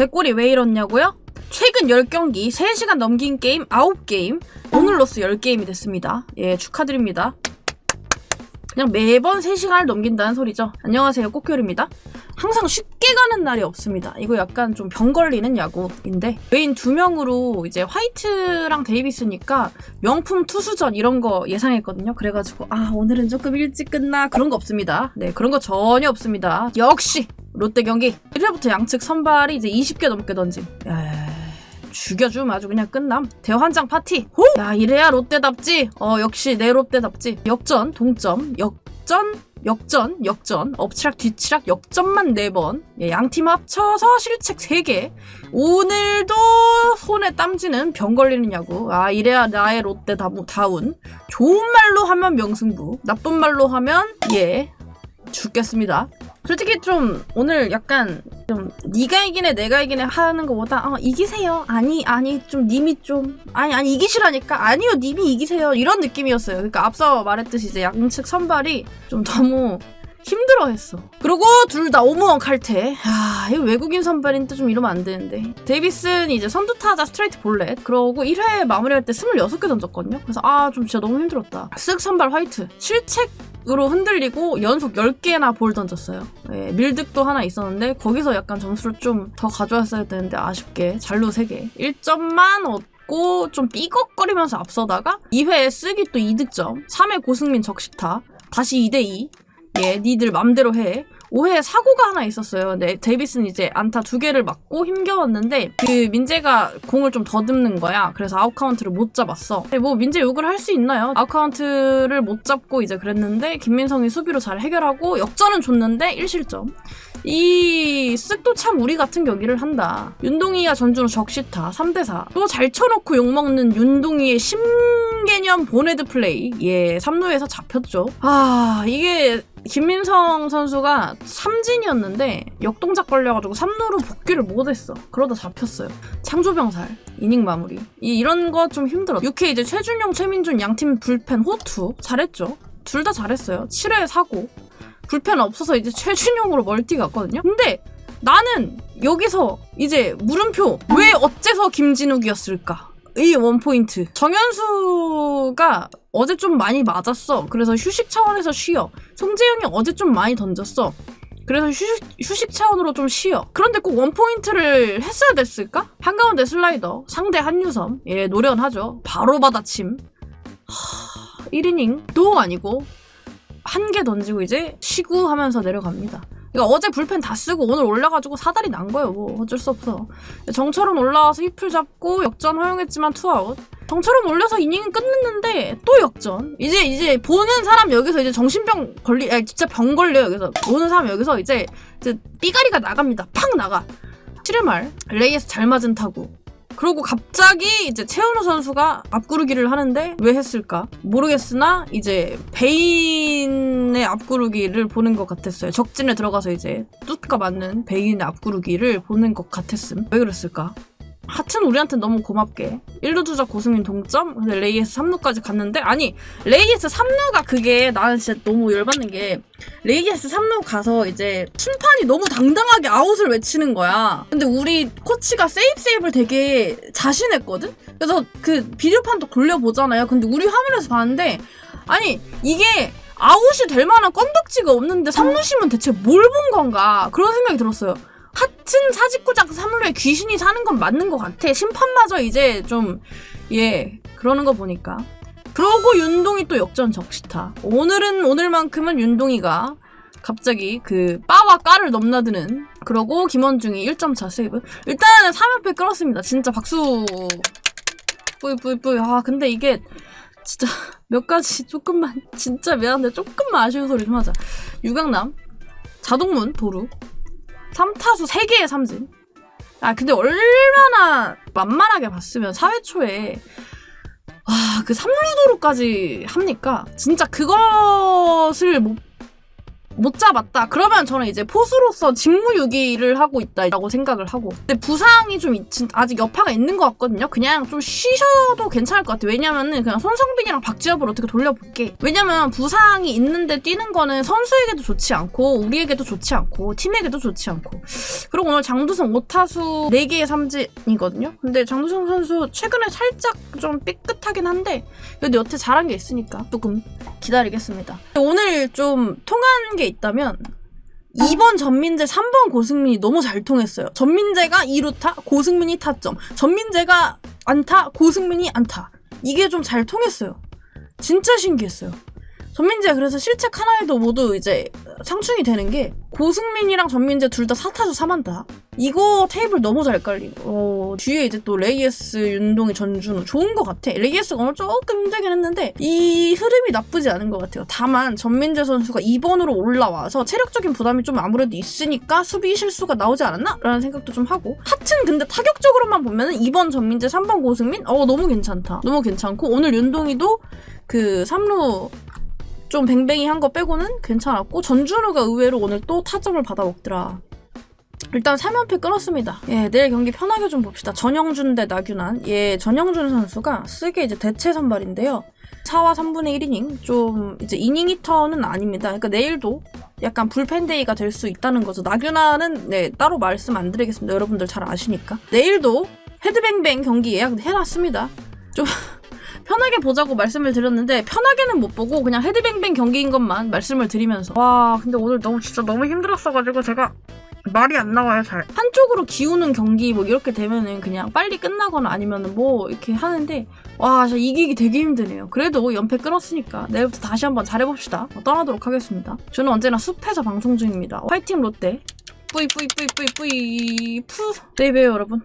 제 꼴이 왜 이렇냐고요? 최근 10경기 3시간 넘긴 게임 9게임 오늘로써 10게임이 됐습니다. 예, 축하드립니다. 그냥 매번 3시간을 넘긴다는 소리죠. 안녕하세요, 꼬쿄입니다. 항상 쉽게 가는 날이 없습니다. 이거 약간 좀 병 걸리는 야구인데 메인 두 명으로 이제 화이트랑 데이비스니까 명품 투수전 이런 거 예상했거든요. 그래가지고 아 오늘은 조금 일찍 끝나 그런 거 없습니다. 네 그런 거 전혀 없습니다. 역시 롯데 경기 1회부터 양측 선발이 이제 20개 넘게 던짐. 야, 죽여줌 아주 그냥 끝남. 대환장 파티. 호! 야 이래야 롯데답지. 어 역시 내 롯데답지. 역전 동점 역전 역전 역전. 엎치락 뒤치락 역전만 4번. 예, 양팀 합쳐서 실책 3개. 오늘도 손에 땀지는 병 야구 아 이래야 나의 롯데 다우- 다운. 좋은 말로 하면 명승부. 나쁜 말로 하면 예 죽겠습니다 솔직히 좀 오늘 약간 좀 네가 이기네 내가 이기네 하는 것보다 어, 이기세요. 아니 아니 좀 님이 좀 아니 아니 이기시라니까. 아니요 님이 이기세요. 이런 느낌이었어요. 그러니까 앞서 말했듯이 이제 양측 선발이 좀 너무 힘들어했어. 그리고 둘 다 오무원 칼퇴. 아 이거 외국인 선발인데 좀 이러면 안 되는데. 데이비스는 이제 선두 타자 스트레이트 볼넷. 그러고 1회 마무리할 때 26개 던졌거든요. 그래서 아 좀 진짜 너무 힘들었다. 쓱 선발 화이트. 실책 으로 흔들리고 연속 10개나 볼 던졌어요. 예, 밀득도 하나 있었는데 거기서 약간 점수를 좀 더 가져왔어야 되는데 아쉽게 잘루 3개. 1점만 얻고 좀 삐걱거리면서 앞서다가 2회에 쓰기 또 2득점. 3회 고승민 적시타. 다시 2대2. 예, 니들 맘대로 해. 5회에 사고가 하나 있었어요. 근데 데이비스는 이제 안타 두 개를 맞고 힘겨웠는데 그 민재가 공을 좀 더듬는 거야. 그래서 아웃 카운트를 못 잡았어. 근데 뭐 민재 욕을 할 수 있나요? 아웃 카운트를 못 잡고 이제 그랬는데 김민성이 수비로 잘 해결하고 역전은 줬는데 1실점. 이 쓱도 참 우리 같은 경기를 한다. 윤동이와 전준우 적시타 3대4. 또 잘 쳐놓고 욕먹는 윤동이의 신개념 보네드 플레이. 예, 3루에서 잡혔죠. 아, 이게 김민성 선수가 삼진이었는데 역동작 걸려가지고 3루로 복귀를 못했어. 그러다 잡혔어요. 창조병살 이닝 마무리 이, 이런 거 좀 힘들어. 6회 이제 최준용, 최민준 양팀 불펜 호투 잘했죠. 둘 다 잘했어요. 7회 사고 불펜 없어서 이제 최준용으로 멀티 갔거든요. 근데 나는 여기서 이제 물음표 왜 어째서 김진욱이었을까? 이 원포인트. 정현수가 어제 좀 많이 맞았어. 그래서 휴식 차원에서 쉬어. 송재영이 어제 좀 많이 던졌어. 그래서 휴식, 휴식 차원으로 좀 쉬어. 그런데 꼭 원포인트를 했어야 됐을까? 한가운데 슬라이더, 상대 한유섬. 예, 노련하죠. 바로 받아침. 하, 1이닝도 아니고, 한 개 던지고 이제 쉬고 하면서 내려갑니다. 그러니까 어제 불펜 다 쓰고 오늘 올라가지고 사달이 난 거예요. 뭐 어쩔 수 없어. 정철은 올라와서 힙을 잡고 역전 허용했지만 투아웃. 정철은 올려서 이닝은 끝냈는데 또 역전. 이제 이제 보는 사람 여기서 이제 정신병 걸리, 아니 진짜 병 걸려 요 여기서 보는 사람 여기서 이제 이제 삐가리가 나갑니다. 팍 나가. 7회 말 레이에서 잘 맞은 타구. 그러고 갑자기 이제 최은우 선수가 앞구르기를 하는데 왜 했을까 모르겠으나 이제 베인의 앞구르기를 보는 것 같았어요. 적진에 들어가서 이제 뚜가 맞는 베인의 앞구르기를 보는 것 같았음. 왜 그랬을까? 하여튼 우리한테 너무 고맙게. 1루 주자 고승민 동점 근데 레이에스 3루까지 갔는데 아니 레이에스 3루가 그게 나는 진짜 너무 열받는 게 레이에스 3루 가서 이제 심판이 너무 당당하게 아웃을 외치는 거야. 근데 우리 코치가 세이브 세이브를 되게 자신했거든? 그래서 그 비디오판도 돌려보잖아요. 근데 우리 화면에서 봤는데 아니 이게 아웃이 될 만한 건덕지가 없는데 3루심은 대체 뭘 본 건가? 그런 생각이 들었어요 하튼 사직구장 3루에 귀신이 사는 건 맞는 것 같아. 심판마저 이제 좀, 예, 그러는 거 보니까. 그러고 윤동이 또 역전 적시타. 오늘은, 오늘만큼은 윤동이가 갑자기 그 빠와 까를 넘나드는. 그러고 김원중이 1점차 세이브. 일단은 3연패 끌었습니다. 진짜 박수. 뿌이뿌이뿌이. 아, 근데 이게 진짜 몇 가지 조금만, 진짜 미안한데 조금만 아쉬운 소리 좀 하자. 유강남, 자동문, 도루. 3타수 3개의 삼진. 아, 근데 얼마나 만만하게 봤으면 4회 초에 와, 그 3루도루까지 합니까? 진짜 그것을 못 못 잡았다. 그러면 저는 이제 포수로서 직무유기를 하고 있다라고 생각을 하고. 근데 부상이 좀 아직 여파가 있는 것 같거든요. 그냥 좀 쉬셔도 괜찮을 것 같아요. 왜냐면은 그냥 손성빈이랑 박지엽을 어떻게 돌려볼게. 왜냐면 부상이 있는데 뛰는 거는 선수에게도 좋지 않고 우리에게도 좋지 않고 팀에게도 좋지 않고. 그리고 오늘 장두성 5타수 4개의 삼진이거든요. 근데 장두성 선수 최근에 살짝 좀 삐끗하긴 한데 그래도 여태 잘한 게 있으니까 조금 기다리겠습니다. 오늘 좀 통한 게 있다면 2번 전민재, 3번 고승민이 너무 잘 통했어요. 전민재가 2루타, 고승민이 타점. 전민재가 안타, 고승민이 안타. 이게 좀 잘 통했어요. 진짜 신기했어요. 전민재 그래서 실책 하나에도 모두 이제 상충이 되는 게 고승민이랑 전민재 둘 다 4타수 3안타. 이거 테이블 너무 잘 깔리고 어, 뒤에 이제 또 레이에스, 윤동희, 전준우 좋은 것 같아. 레이에스가 오늘 조금 힘들긴 했는데 이 흐름이 나쁘지 않은 것 같아요. 다만 전민재 선수가 2번으로 올라와서 체력적인 부담이 좀 아무래도 있으니까 수비 실수가 나오지 않았나? 라는 생각도 좀 하고 하여튼 근데 타격적으로만 보면은 2번 전민재, 3번 고승민? 어 너무 괜찮다. 너무 괜찮고 오늘 윤동희도 그 3루 좀 뱅뱅이 한 거 빼고는 괜찮았고 전준우가 의외로 오늘 또 타점을 받아 먹더라. 일단 3연패 끊었습니다. 예, 내일 경기 편하게 좀 봅시다. 전영준 대 나균환. 예, 전영준 선수가 쓰게 이제 대체 선발인데요. 4와 3분의 1이닝. 좀 이제 이닝 히터는 아닙니다. 그러니까 내일도 약간 불펜데이가 될 수 있다는 거죠. 나균환은 네, 따로 말씀 안 드리겠습니다. 여러분들 잘 아시니까. 내일도 헤드뱅뱅 경기 예약해놨습니다. 좀 편하게 보자고 말씀을 드렸는데 편하게는 못 보고 그냥 헤드뱅뱅 경기인 것만 말씀을 드리면서 와 근데 오늘 너무 진짜 너무 힘들었어가지고 제가 말이 안 나와요 잘. 한쪽으로 기우는 경기 뭐 이렇게 되면은 그냥 빨리 끝나거나 아니면은 뭐 이렇게 하는데 와 진짜 이기기 되게 힘드네요. 그래도 연패 끊었으니까 내일부터 다시 한번 잘해봅시다. 어, 떠나도록 하겠습니다. 저는 언제나 숲에서 방송 중입니다. 화이팅 롯데. 뿌이 뿌이 뿌이 뿌이 뿌이. 푸. 봬요 여러분